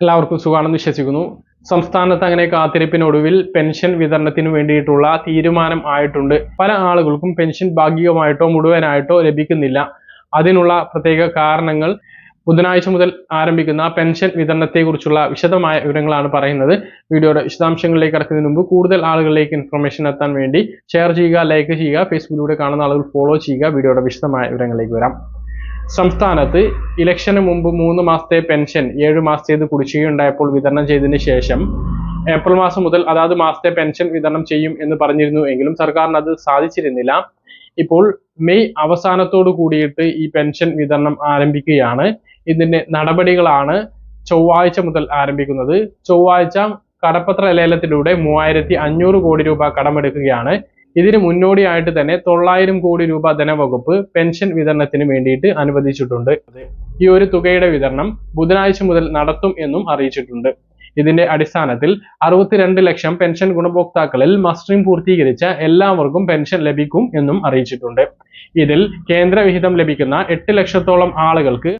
എല്ലാവർക്കും സുഖമാണെന്ന് വിശ്വസിക്കുന്നു. സംസ്ഥാനത്ത് അങ്ങനെ കാത്തിരിപ്പിനൊടുവിൽ പെൻഷൻ വിതരണത്തിന് വേണ്ടിയിട്ടുള്ള തീരുമാനം ആയിട്ടുണ്ട്. പല ആളുകൾക്കും പെൻഷൻ ഭാഗികമായിട്ടോ മുഴുവനായിട്ടോ ലഭിക്കുന്നില്ല. അതിനുള്ള പ്രത്യേക കാരണങ്ങൾ ബുധനാഴ്ച മുതൽ ആരംഭിക്കുന്ന പെൻഷൻ വിതരണത്തെക്കുറിച്ചുള്ള വിശദമായ വിവരങ്ങളാണ് പറയുന്നത്. വീഡിയോയുടെ വിശദാംശങ്ങളിലേക്ക് കടക്കുന്നതിന് മുമ്പ് കൂടുതൽ ആളുകളിലേക്ക് ഇൻഫർമേഷൻ എത്താൻ വേണ്ടി ഷെയർ ചെയ്യുക ലൈക്ക് ചെയ്യുക ഫേസ്ബുക്കിലൂടെ കാണുന്ന ആളുകൾ ഫോളോ ചെയ്യുക. വീഡിയോയുടെ വിശദമായ വിവരങ്ങളിലേക്ക് വരാം. സംസ്ഥാനത്ത് ഇലക്ഷന് മുമ്പ് മൂന്ന് മാസത്തെ പെൻഷൻ ഏഴ് മാസത്തേത് കുടിശ്ശികയുണ്ടായപ്പോൾ വിതരണം ചെയ്തതിന് ശേഷം ഏപ്രിൽ മാസം മുതൽ അതാത് മാസത്തെ പെൻഷൻ വിതരണം ചെയ്യും എന്ന് പറഞ്ഞിരുന്നു എങ്കിലും സർക്കാരിന് അത് സാധിച്ചിരുന്നില്ല. ഇപ്പോൾ മെയ് അവസാനത്തോടു കൂടിയിട്ട് ഈ പെൻഷൻ വിതരണം ആരംഭിക്കുകയാണ്. ഇതിന്റെ നടപടികളാണ് ചൊവ്വാഴ്ച മുതൽ ആരംഭിക്കുന്നത്. ചൊവ്വാഴ്ച കടപ്പത്ര ലേലത്തിലൂടെ മൂവായിരത്തി അഞ്ഞൂറ് കോടി രൂപ കടമെടുക്കുകയാണ്. ഇതിന് മുന്നോടിയായിട്ട് തന്നെ തൊള്ളായിരം കോടി രൂപ ധനവകുപ്പ് പെൻഷൻ വിതരണത്തിന് വേണ്ടിയിട്ട് അനുവദിച്ചിട്ടുണ്ട്. ഈ ഒരു തുകയുടെ വിതരണം ബുധനാഴ്ച മുതൽ നടത്തും എന്നും അറിയിച്ചിട്ടുണ്ട്. ഇതിന്റെ അടിസ്ഥാനത്തിൽ അറുപത്തിരണ്ട് ലക്ഷം പെൻഷൻ ഗുണഭോക്താക്കളിൽ മസ്റ്ററിംഗ് പൂർത്തീകരിച്ച എല്ലാവർക്കും പെൻഷൻ ലഭിക്കും എന്നും അറിയിച്ചിട്ടുണ്ട്. ഇതിൽ കേന്ദ്രവിഹിതം ലഭിക്കുന്ന എട്ട് ലക്ഷത്തോളം ആളുകൾക്ക്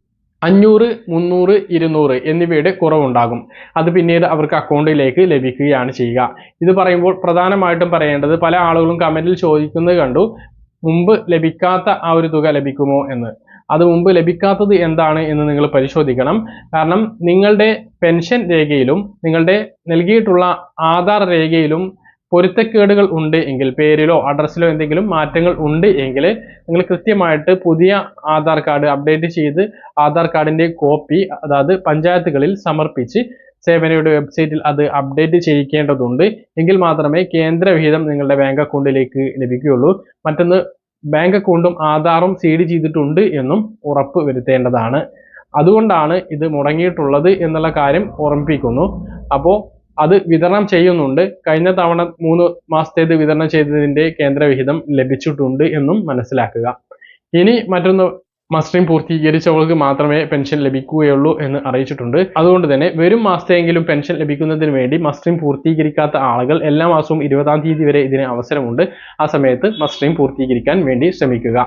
അഞ്ഞൂറ് മുന്നൂറ് ഇരുന്നൂറ് എന്നിവയുടെ കുറവുണ്ടാകും. അത് പിന്നീട് അവർക്ക് അക്കൗണ്ടിലേക്ക് ലഭിക്കുകയാണ് ചെയ്യുക. ഇത് പറയുമ്പോൾ പ്രധാനമായിട്ടും പറയേണ്ടത് പല ആളുകളും കമന്റിൽ ചോദിക്കുന്നത് കണ്ടു മുമ്പ് ലഭിക്കാത്ത ആ ഒരു തുക ലഭിക്കുമോ എന്ന്? അത് മുമ്പ് ലഭിക്കാത്തത് എന്താണ് എന്ന് നിങ്ങൾ പരിശോധിക്കണം. കാരണം നിങ്ങളുടെ പെൻഷൻ രേഖയിലും നിങ്ങളുടെ നൽകിയിട്ടുള്ള ആധാർ രേഖയിലും പൊരുത്തക്കേടുകൾ ഉണ്ട് എങ്കിൽ പേരിലോ അഡ്രസ്സിലോ എന്തെങ്കിലും മാറ്റങ്ങൾ ഉണ്ട് എങ്കിൽ നിങ്ങൾ കൃത്യമായിട്ട് പുതിയ ആധാർ കാർഡ് അപ്ഡേറ്റ് ചെയ്ത് ആധാർ കാർഡിന്റെ കോപ്പി അതായത് പഞ്ചായത്തുകളിൽ സമർപ്പിച്ച് സേവനയുടെ വെബ്സൈറ്റിൽ അത് അപ്ഡേറ്റ് ചെയ്യിക്കേണ്ടതുണ്ട്. എങ്കിൽ മാത്രമേ കേന്ദ്ര വിഹിതം നിങ്ങളുടെ ബാങ്ക് അക്കൗണ്ടിലേക്ക് ലഭിക്കുകയുള്ളൂ. മറ്റൊന്ന് ബാങ്ക് അക്കൗണ്ടും ആധാറും സീഡ് ചെയ്തിട്ടുണ്ട് എന്നും ഉറപ്പ് വരുത്തേണ്ടതാണ്. അതുകൊണ്ടാണ് ഇത് മുടങ്ങിയിട്ടുള്ളത് എന്നുള്ള കാര്യം ഓർമ്മിപ്പിക്കുന്നു. അപ്പോൾ അത് വിതരണം ചെയ്യുന്നുണ്ട്. കഴിഞ്ഞ തവണ മൂന്ന് മാസത്തേത് വിതരണം ചെയ്തതിന്റെ കേന്ദ്രവിഹിതം ലഭിച്ചിട്ടുണ്ട് എന്നും മനസ്സിലാക്കുക. ഇനി മറ്റൊന്ന് മസ്റ്ററിംഗ് പൂർത്തീകരിച്ചവർക്ക് മാത്രമേ പെൻഷൻ ലഭിക്കുകയുള്ളൂ എന്ന് അറിയിച്ചിട്ടുണ്ട്. അതുകൊണ്ട് തന്നെ വരും മാസത്തെയെങ്കിലും പെൻഷൻ ലഭിക്കുന്നതിന് വേണ്ടി മസ്റ്ററിംഗ് പൂർത്തീകരിക്കാത്ത ആളുകൾ എല്ലാ മാസവും ഇരുപതാം തീയതി വരെ ഇതിന് അവസരമുണ്ട്. ആ സമയത്ത് മസ്റ്ററിംഗ് പൂർത്തീകരിക്കാൻ വേണ്ടി ശ്രമിക്കുക.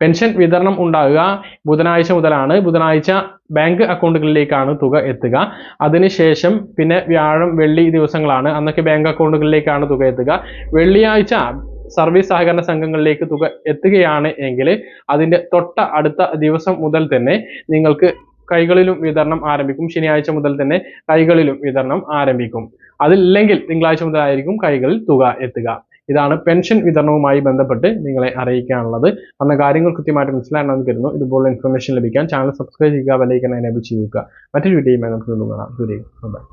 പെൻഷൻ വിതരണം ഉണ്ടാകുക ബുധനാഴ്ച മുതലാണ്. ബുധനാഴ്ച ബാങ്ക് അക്കൗണ്ടുകളിലേക്കാണ് തുക എത്തുക. അതിനുശേഷം പിന്നെ വ്യാഴം വെള്ളി ദിവസങ്ങളാണ്. അന്നൊക്കെ ബാങ്ക് അക്കൗണ്ടുകളിലേക്കാണ് തുക എത്തുക. വെള്ളിയാഴ്ച സർവീസ് സഹകരണ സംഘങ്ങളിലേക്ക് തുക എത്തുകയാണ് എങ്കിൽ അതിന്റെ തൊട്ട അടുത്ത ദിവസം മുതൽ തന്നെ നിങ്ങൾക്ക് കൈകളിലും വിതരണം ആരംഭിക്കും. ശനിയാഴ്ച മുതൽ തന്നെ കൈകളിലും വിതരണം ആരംഭിക്കും. അതില്ലെങ്കിൽ തിങ്കളാഴ്ച മുതലായിരിക്കും കൈകളിൽ തുക എത്തുക. ഇതാണ് പെൻഷൻ വിതരണവുമായി ബന്ധപ്പെട്ട് നിങ്ങളെ അറിയിക്കാനുള്ളത്. അന്ന് കാര്യങ്ങൾ കൃത്യമായിട്ട് മനസ്സിലാക്കണമെന്ന് കരുതുന്നു. ഇതുപോലുള്ള ഇൻഫർമേഷൻ ലഭിക്കാൻ ചാനൽ സബ്സ്ക്രൈബ് ചെയ്യുക ബെലൈക്കൻ എനേബിൾ ചെയ്യുക മറ്റൊരു വീഡിയോയുമായി നമുക്ക് കാണാം.